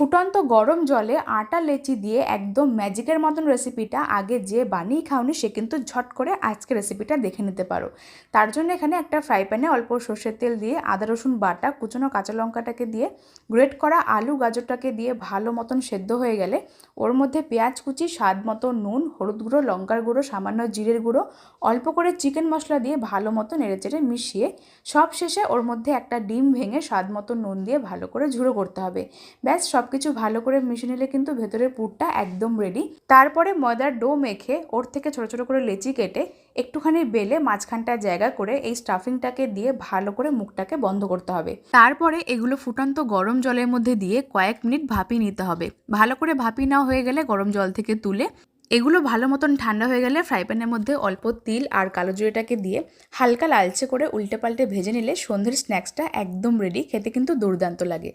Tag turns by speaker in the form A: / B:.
A: ফুটন্ত গরম জলে আটা, লেচি দিয়ে একদম ম্যাজিকের মতন রেসিপিটা আগে যে বানিয়ে খাওনি, সে কিন্তু ঝট করে আজকে রেসিপিটা দেখে নিতে পারো। তার জন্য এখানে একটা ফ্রাই প্যানে অল্প সর্ষের তেল দিয়ে আদা, রসুন বাটা, কুচনো কাঁচা লঙ্কাটাকে দিয়ে গ্রেট করা আলু গাজরটাকে দিয়ে ভালো মতন সেদ্ধ হয়ে গেলে ওর মধ্যে পেঁয়াজ কুচি, স্বাদ মতো নুন, হলুদ গুঁড়ো, লঙ্কার গুঁড়ো, সামান্য জিরের গুঁড়ো, অল্প করে চিকেন মশলা দিয়ে ভালো মতো নেড়েচেড়ে মিশিয়ে সব শেষে ওর মধ্যে একটা ডিম ভেঙে স্বাদ মতো নুন দিয়ে ভালো করে ঝুড়ো করতে হবে। ব্যাস সব কিছু ভালো করে মিশে নিলে কিন্তু ভেতরের পুরটা একদম রেডি তারপরে ময়দার ডো মেখে ওর থেকে ছোট ছোট করে লেচি কেটে একটুখানি বেলে মাঝখানটা জায়গা করে এই স্টাফিংটাকে দিয়ে ভালো করে মুখটাকে বন্ধ করতে হবে। তারপরে এগুলো ফুটন্ত গরম জলের মধ্যে দিয়ে কয়েক মিনিট ভাপিয়ে নিতে হবে। ভালো করে ভাপিয়ে নেওয়া হয়ে গেলে গরম জল থেকে তুলে এগুলো ভালো মতন ঠান্ডা হয়ে গেলে ফ্রাই প্যানের মধ্যে অল্প তিল আর কালো জিরেটাকে দিয়ে হালকা লালচে করে উল্টে পাল্টে ভেজে নিলে সন্ধ্যের স্ন্যাক্সটা একদম রেডি খেতে কিন্তু দুর্দান্ত লাগে।